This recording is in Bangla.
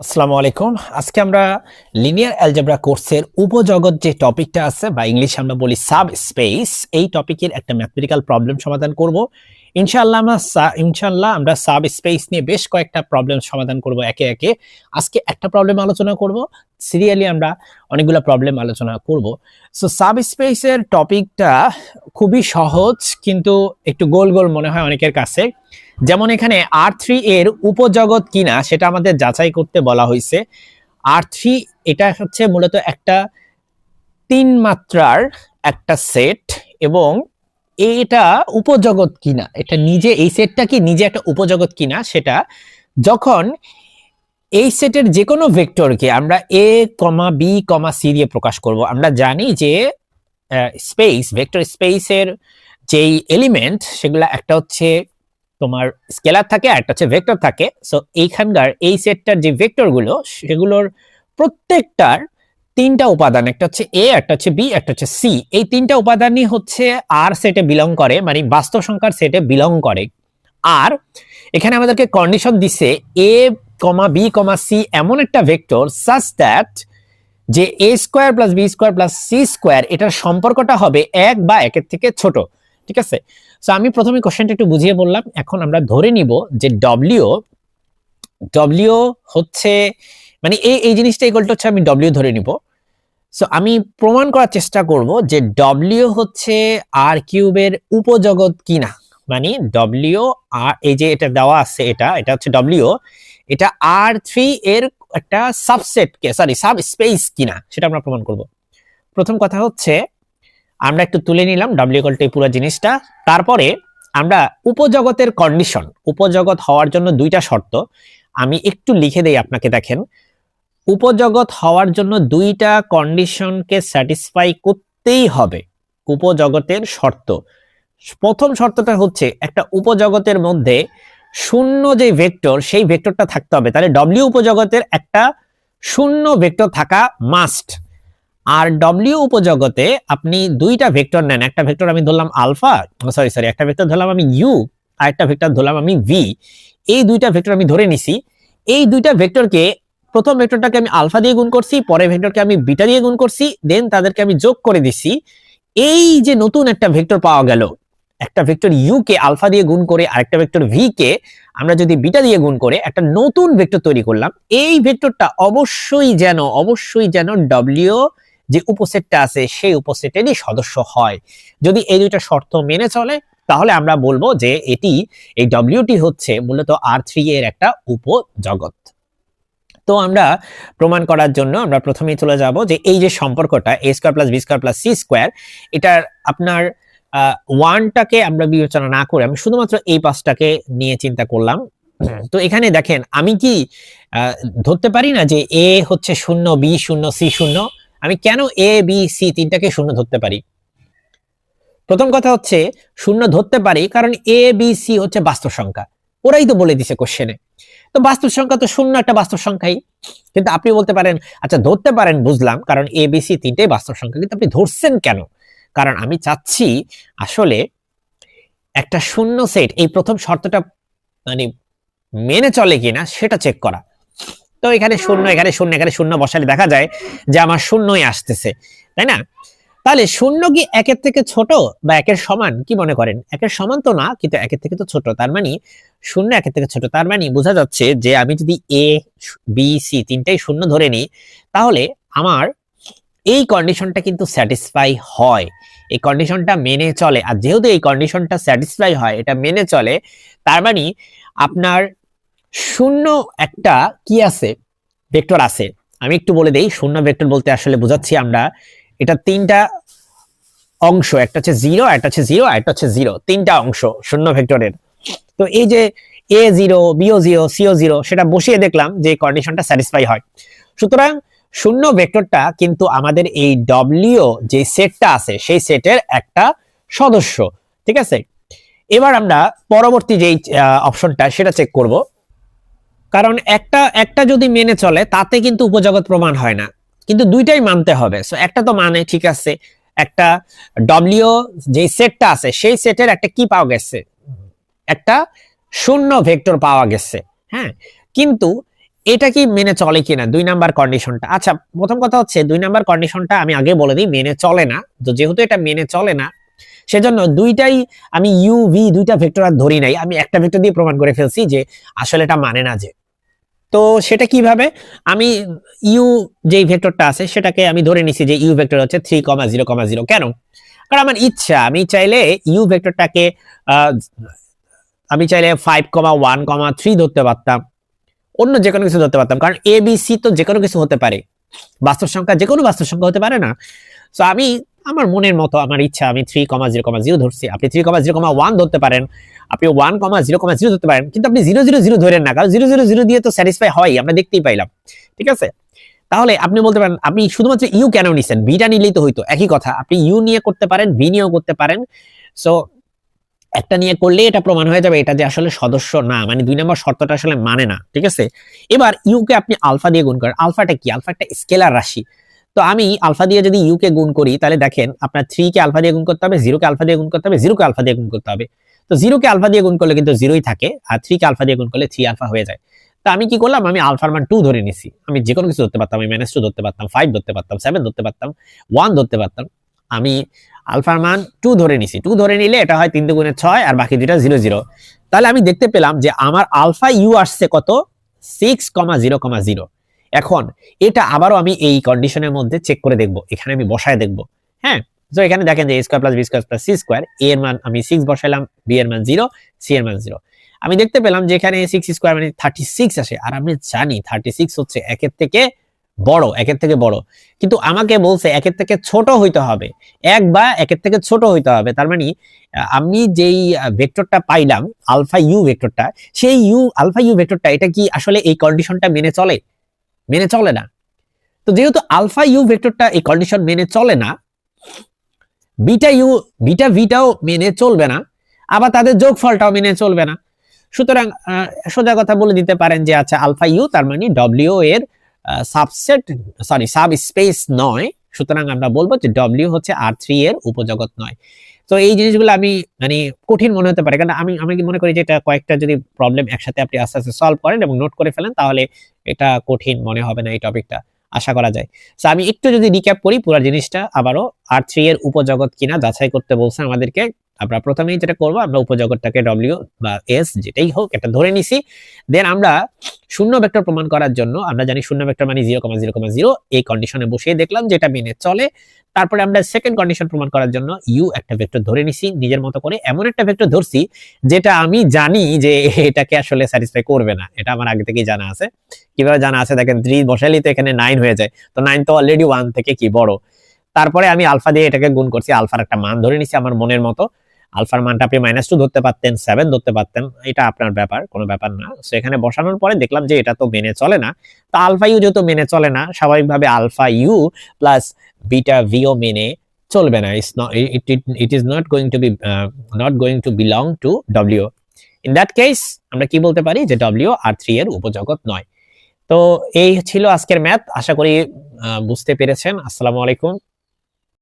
আসসালামু আলাইকুম। আজকে আমরা লিনিয়ার অ্যালজেব্রা কোর্সের উপজগৎ যে টপিকটা আছে, বা ইংলিশে আমরা বলি সাব স্পেস এই টপিকের একটা ম্যাথমেটিক্যাল প্রবলেম সমাধান করব। ইনশাআল্লাহ আমরা ইনশাআল্লাহ আমরা সাব স্পেস নিয়ে বেশ কয়েকটা প্রবলেম সমাধান করব একে একে। আজকে একটা প্রবলেম আলোচনা করব, সিরিয়ালি আমরা অনেকগুলো প্রবলেম আলোচনা করব। সো সাব স্পেসের টপিকটা খুবই সহজ, কিন্তু একটু গোল গোল মনে হয় অনেকের কাছে। যেমন এখানে আর থ্রি এর উপজগৎ কিনা, সেটা আমাদের যাচাই করতে বলা হয়েছে। আর থ্রি এটা হচ্ছে মূলত একটা তিন মাত্রার একটা সেট এবং এটা উপজগৎ কিনা? এটা নিজে, এই সেটটা কি নিজে একটা উপজগৎ কিনা সেটা? যখন এই সেটের যে কোনো ভেক্টরকে আমরা এ কমা বি কমা সি দিয়ে প্রকাশ করব, আমরা জানি যে স্পেস ভেক্টর স্পেসের যেই এলিমেন্ট সেগুলো একটা হচ্ছে তোমার স্কেলার থাকে আর একটা হচ্ছে ভেক্টর থাকে। সো এইখানকার এই সেটটার যে ভেক্টরগুলো সেগুলোর প্রত্যেকটার তিনটা উপাদান, একটা হচ্ছে এ একটা হচ্ছে বি একটা হচ্ছে সি এই তিনটা উপাদানই হচ্ছে আর সেটে বিলং করে মানে বাস্তব সংখ্যার সেটে বিলং করে। আর এখানে আমাদেরকে কন্ডিশন দিছে এ কমা বি কমা সি এমন একটা ভেক্টর সাচ দ্যাট যে A square plus B square plus C square এটার সম্পর্কটা হবে এক বা একের থেকে ছোট। ঠিক আছে? সো আমি প্রথমে কোশ্চেনটা একটু বুঝিয়ে বললাম। এখন আমরা ধরে নিব যে ডব্লিউ ডব্লিউ হচ্ছে মানে এই এই জিনিসটা ইকুয়ালটা হচ্ছে আমি ডব্লিউ ধরে নিব। সো আমি প্রমাণ করার চেষ্টা করব যে ডব্লিউ হচ্ছে আর কিউবের উপজগৎ কিনা। মানে ডব্লিউ আর এই যে এটা দেওয়া আছে এটা এটা হচ্ছে ডব্লিউ এটা আর থ্রি এর একটা সাবসেট সরি সাব স্পেস কিনা, সেটা আমরা প্রমাণ করব। প্রথম কথা হচ্ছে, আমরা একটু তুলে নিলাম ডাব্লিউ কলটা পুরো জিনিসটা। তারপরে আমরা উপজগতের কন্ডিশন উপজগৎ হওয়ার জন্য দুইটা শর্ত, আমি একটু লিখে দেই আপনাকে দেখেন। উপজগৎ হওয়ার জন্য দুইটা কন্ডিশনকে স্যাটিসফাই করতেই হবে, উপজগতের শর্ত। প্রথম শর্তটা হচ্ছে একটা উপজগতের মধ্যে শূন্য যে ভেক্টর সেই ভেক্টরটা থাকতে হবে। তাহলে ডব্লিউ উপজগতের একটা শূন্য ভেক্টর থাকা মাস্ট আর ডব্লিউ উপজগতে আপনি দুইটা ভেক্টর নেন। একটা ভেক্টর আমি ধরলাম আলফা সরি সরি একটা ভেক্টর ধরলাম আমি ইউ আর একটা ভেক্টর ধরলাম আমি ভি এই দুইটা ভেক্টর আমি ধরে নিছি। এই দুইটা ভেক্টরকে প্রথম ভেক্টরটাকে আমি আলফা দিয়ে গুণ করছি পরে ভেক্টরকে আমি বিটা দিয়ে গুণ করছি দেন তাদেরকে আমি যোগ করে দিছি। এই যে নতুন একটা ভেক্টর পাওয়া গেল, একটা ভেক্টর ইউ কে আলফা দিয়ে গুণ করে আরেকটা ভেক্টর ভি কে আমরা যদি বিটা দিয়ে গুণ করে একটা নতুন ভেক্টর তৈরি করলাম, এই ভেক্টরটা অবশ্যই যেন অবশ্যই যেন ডব্লিউ যে উপসেটটা আছে সেই উপসেটেরই সদস্য হয়। যদি এই দুইটা শর্ত মেনে চলে, তাহলে আমরা বলব যে এটি, এই ডব্লিউটি হচ্ছে মূলত আর থ্রি এর একটা উপজগৎ। তো আমরা প্রমাণ করার জন্য আমরা প্রথমেই চলে যাব যে এই যে সম্পর্কটা A square plus B square plus C square এটার আপনার ওয়ানটাকে আমরা বিবেচনা না করে আমি শুধুমাত্র এই পাঁচটাকে নিয়ে চিন্তা করলাম। তো এখানে দেখেন আমি কি ধরতে পারি না যে এ হচ্ছে শূন্য বি শূন্য সি শূন্য? আমি কেন এ বি সি তিনটাকে শূন্য ধরতে পারি? প্রথম কথা হচ্ছে শূন্য ধরতে পারি কারণ এ বি সি হচ্ছে বাস্তব সংখ্যা। ওরাই তো বলে দিছে কোশ্চেনে তো বাস্তব সংখ্যা তো শূন্য একটা বাস্তব সংখ্যাই। কিন্তু আপনি বলতে পারেন আচ্ছা ধরতে পারেন, বুঝলাম, কারণ এ বি সি তিনটেই বাস্তব সংখ্যা, কিন্তু আপনি ধরছেন কেন? কারণ আমি চাচ্ছি আসলে একটা শূন্য সেট এই প্রথম শর্তটা মানে মেনে চলে কিনা সেটা চেক করা। তো এখানে শূন্য এখানে শূন্য এখানে শূন্য বসালে দেখা যায় যে আমার শূন্যই আসতেছে, তাই না? তাহলে শূন্য কি একের থেকে ছোট বা একের সমান? কি মনে করেন? একের সমান তো না, কিন্তু একের থেকে তো ছোট। তার মানে শূন্য একের থেকে ছোট। তার মানে বোঝা যাচ্ছে যে আমি যদি এ বি সি তিনটাই শূন্য ধরে নিই, তাহলে আমার এই কন্ডিশনটা কিন্তু স্যাটিসফাই হয়। এই কন্ডিশনটা মেনে চলে। আর যেহেতু এই কন্ডিশনটা স্যাটিসফাই হয়, এটা মেনে চলে, তার মানে আপনার শূন্য একটা কি আছে? ভেক্টর আছে। আমি একটু বলে দেই, শূন্য ভেক্টর বলতে আসলে বোঝাচ্ছি আমরা। এটা তিনটা অংশ, একটা হচ্ছে জিরো একটা হচ্ছে জিরো একটা হচ্ছে জিরো তিনটা অংশ, শূন্য ভেক্টরের। তো এই যে A zero B zero C zero সেটা বসিয়ে দেখলাম যে কন্ডিশনটা স্যাটিসফাই হয়। সুতরাং শূন্য ভেক্টরটা কিন্তু আমাদের এই ডব্লিউ যে সেটটা আছে, সেই সেটের একটা সদস্য, ঠিক আছে? এবার আমরা পরবর্তী যেই অপশনটা সেটা চেক করব। কারণ একটা একটা যদি মেনে চলে, তাতে কিন্তু উপজগৎ প্রমাণ হয় না। কিন্তু দুইটাই মানতে হবে। সো একটা তো মানে ঠিক আছে একটা ডব্লিউ যে সেটটা আছে, সেই সেটের একটা কি পাওয়া গেছে? একটা শূন্য ভেক্টর পাওয়া গেছে হ্যাঁ? কিন্তু এটা কি মেনে চলে কিনা? দুই নাম্বার কন্ডিশনটা আচ্ছা প্রথম কথা হচ্ছে, দুই নাম্বার কন্ডিশনটা আমি আগে বলে দিই, মেনে চলে না। তো যেহেতু এটা মেনে চলে না, সেজন্য দুইটাই আমি ইউ ভি দুইটা ভেক্টর আর ধরি নাই। আমি একটা ভেক্টর দিয়ে প্রমাণ করে ফেলছি যে আসলে এটা মানে না যে। তো সেটা কীভাবে? আমি ইউ যেই ভেক্টরটা আছে সেটাকে আমি ধরে নিছি যে ইউ ভেক্টর হচ্ছে three comma zero comma zero কেন? কারণ আমার ইচ্ছা, আমি চাইলে ইউ ভেক্টরটাকে আমি চাইলে five comma one comma three ধরতে পারতাম। অন্য যে কোনো কিছু ধরতে পারতাম। কারণ এ বি সি তো যে কোনো কিছু হতে পারে। বাস্তব সংখ্যা যে কোনো বাস্তব সংখ্যা হতে পারে না। তো আমি আমার মনের মতো, আমার ইচ্ছা, আমি three comma zero comma zero ধরছি। আপনি three comma zero comma one ধরতে পারেন, আপনি one comma zero comma zero ধরতে পারেন, কিন্তু আপনি জিরো জিরো জিরো ধরেন না, কারণ জিরো জিরো জিরো দিয়ে তো স্যাটিসফাই হয় আমরা দেখতেই পাইলাম। ঠিক আছে? তাহলে আপনি বলতে পারেন, আপনি শুধুমাত্র ইউ কেন নিছেন? বিটা নিলেই তো হইতো, একই কথা। আপনি ইউ নিয়ে করতে পারেন ভি নিয়েও করতে পারেন। সো একটা নিয়ে করলে এটা প্রমাণ হয়ে যাবে, এটা যে আসলে সদস্য না মানে দুই নম্বর শর্তটা আসলে মানে না। ঠিক আছে? এবার ইউকে আপনি আলফা দিয়ে গুণ করেন। আলফাটা কি? আলফা একটা স্কেলার রাশি। তো আমি আলফা দিয়ে যদি ইউকে গুণ করি, তাহলে দেখেন আপনার থ্রি কে আলফা দিয়ে গুণ করতে হবে জিরো কে আলফা দিয়ে গুণ করতে হবে জিরো কে আলফা দিয়ে গুণ করতে হবে। তো জিরো কে আলফা দিয়ে গুণ করলে কিন্তু জিরোই থাকে, আর থ্রি কে আলফা দিয়ে গুণ করলে থ্রি আলফা হয়ে যায়। তা আমি কি করলাম? আমি আলফার মান টু ধরে নিছি। আমি যে কোনো কিছু ধরতে পারতাম, আমি মাইনাস টু ধরতে পারতাম ফাইভ ধরতে পারতাম সেভেন ধরতে পারতাম ওয়ান ধরতে পারতাম। আমি আলফার মান টু ধরে নিছি। টু ধরে নিলে এটা হয় তিন দুগুণে ছয়, আর বাকি দুটা জিরো জিরো তাহলে আমি দেখতে পেলাম যে আমার আলফা ইউ আসছে কত? Six comma zero comma zero এখন এটা আবারও আমি এই কন্ডিশনের মধ্যে চেক করে দেখব। এখানে আমি বসায় দেখব। হ্যাঁ? তো এখানে দেখেন যে square plus B square plus C square A এর মান আমি সিক্স বসাইলাম বি এর মান জিরো সি এর মান জিরো আমি দেখতে পেলাম যে এখানে সিক্স স্কোয়ার মানে থার্টি সিক্স আসে। আর আমি জানি থার্টি সিক্স হচ্ছে একের থেকে বড়, একের থেকে বড়। কিন্তু আমাকে বলছে একের থেকে ছোট হইতে হবে। এক বা একের থেকে ছোট হইতে হবে। তার মানে আমি যেই ভেক্টরটা পাইলাম, আলফা ইউ ভেক্টরটা সেই ইউ আলফা ইউ ভেক্টরটা এটা কি আসলে এই কন্ডিশনটা মেনে চলে? মেনে চলে না। তো যেহেতু আলফা ইউ ভেক্টরটা এই কন্ডিশন মেনে চলে না, বিটা ইউ, বিটা ভিটাও মেনে চলবে না, আবার তাদের যোগফলটাও মেনে চলবে না। সুতরাং সোজা কথা বলে দিতে পারেন যে আচ্ছা আলফা ইউ তার মানে ডব্লিউ এর সাবসেট সরি সাব স্পেস নয়, সুতরাং আমরা বলব যে ডব্লিউ হচ্ছে আর থ্রি এর উপজগৎ নয়। তো এই জিনিসগুলো আমি মানে কঠিন মনে হতে পারে, কারণ আমি আমি মনে করি যে এটা কয়েকটা যদি প্রবলেম একসাথে আপনি আস্তে আস্তে সলভ করেন এবং নোট করে ফেলেন, তাহলে এটা কঠিন মনে হবে না এই টপিকটা আশা করা যায়। তো আমি একটু যদি রিক্যাপ করি পুরো জিনিসটা, আবারও আর থ্রি এর উপজগৎ কিনা যাচাই করতে বলছে আমাদেরকে। আমরা প্রথমেই যেটা করব, আমরা উপজগৎটাকে ডব্লিউ বা এস যেটাই হোক এটা ধরে নিছি। দেন আমরা শূন্য ভেক্টর প্রমাণ করার জন্য, আমরা জানি শূন্য ভেক্টর মানে zero comma zero comma zero এই কন্ডিশনে বসিয়ে দেখলাম যেটা মেনে চলে। তারপরে আমরা সেকেন্ড কন্ডিশন প্রমাণ করার জন্য ইউ একটা ভেক্টর ধরে নিছি, নিজের মতো করে এমন একটা ভেক্টর ধরছি, যেটা আমি জানি যে এটাকে আসলে স্যাটিসফাই করবে না। এটা আমার আগে থেকেই জানা আছে। কীভাবে জানা আছে? দেখেন থ্রি বসাইলে তো এখানে নাইন হয়ে যায়। তো নাইন তো অলরেডি ওয়ান থেকে কি বড়? তারপরে আমি আলফা দিয়ে এটাকে গুণ করছি আলফার একটা মান ধরে নিছি আমার মনের মতো। আলফার মানটা আপনি মাইনাস টু ধরতে পারতেন সেভেন ধরতে পারতেন, এটা আপনার ব্যাপার, কোনো ব্যাপার না। সো এখানে বসানোর পরে দেখলাম যে এটা তো মেনে চলে না। তো আলফা ইউ যেহেতু মেনে চলে না, স্বাভাবিকভাবে alpha U plus beta V মেনে চলবে না। It's not it is not going to be not going to belong to W in that case আমরা কি বলতে পারি? যে ডব্লিউ আর থ্রি এর উপজগৎ নয়। তো এই ছিল আজকের ম্যাথ আশা করি বুঝতে পেরেছেন। আসসালামু আলাইকুম।